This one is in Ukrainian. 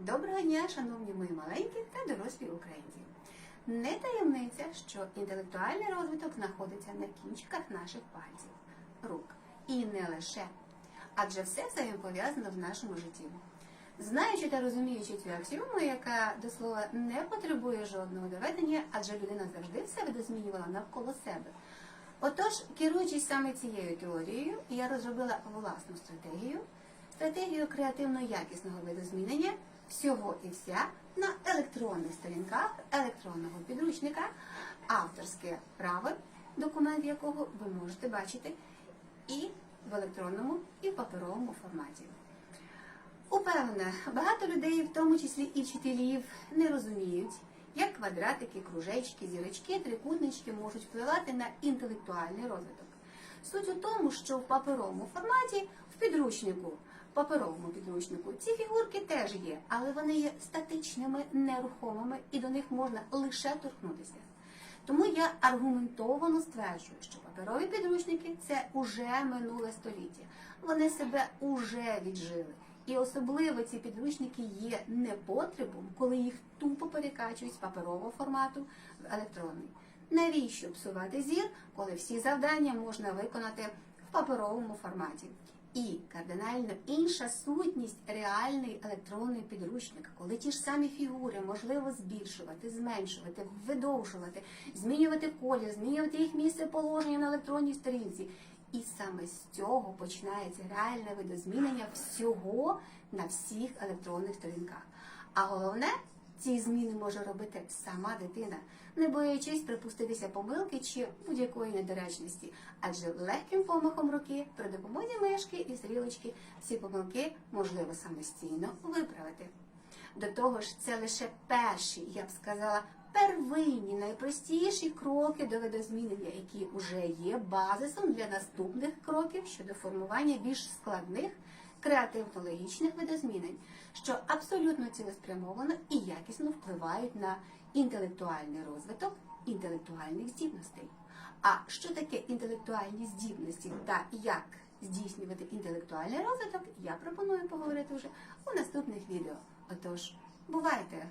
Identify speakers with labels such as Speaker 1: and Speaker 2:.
Speaker 1: Доброго дня, шановні мої маленькі та дорослі українці. Не таємниця, що інтелектуальний розвиток знаходиться на кінчиках наших пальців, рук. І не лише. Адже все взаємопов'язано в нашому житті. Знаючи та розуміючи цю аксіому, яка до слова не потребує жодного доведення, адже людина завжди все видозмінювала навколо себе. Отож, керуючись саме цією теорією, я розробила власну стратегію, стратегію креативно-якісного видозмінення всього і вся на електронних сторінках електронного підручника, авторське право, документ якого ви можете бачити, і в електронному, і в паперовому форматі. Упевнена, багато людей, в тому числі і вчителів, не розуміють, як квадратики, кружечки, зірочки, трикутнички можуть впливати на інтелектуальний розвиток. Суть у тому, що в паперовому форматі, в підручнику, паперовому підручнику, ці фігурки теж є, але вони є статичними, нерухомими і до них можна лише торкнутися. Тому я аргументовано стверджую, що паперові підручники це уже минуле століття. Вони себе уже віджили. І особливо ці підручники є непотребом, коли їх тупо перекачують з паперового формату в електронний. Навіщо псувати зір, коли всі завдання можна виконати в паперовому форматі? І кардинально інша сутність реальний електронний підручник, коли ті ж самі фігури можливо збільшувати, зменшувати, видовжувати, змінювати колір, змінювати їх місце положення на електронній сторінці. І саме з цього починається реальне видозмінення всього на всіх електронних сторінках. А головне, ці зміни може робити сама дитина, не боячись припуститися помилки чи будь-якої недоречності, адже легким помахом руки при допомозі мишки і стрілочки ці помилки можливо самостійно виправити. До того ж, це лише перші, я б сказала, первинні, найпростіші кроки до видозмінення, які вже є базисом для наступних кроків щодо формування більш складних креативно-логічних видозмінень, що абсолютно цілеспрямовано і якісно впливають на інтелектуальний розвиток інтелектуальних здібностей. А що таке інтелектуальні здібності та як здійснювати інтелектуальний розвиток, я пропоную поговорити вже у наступних відео. Отож, бувайте!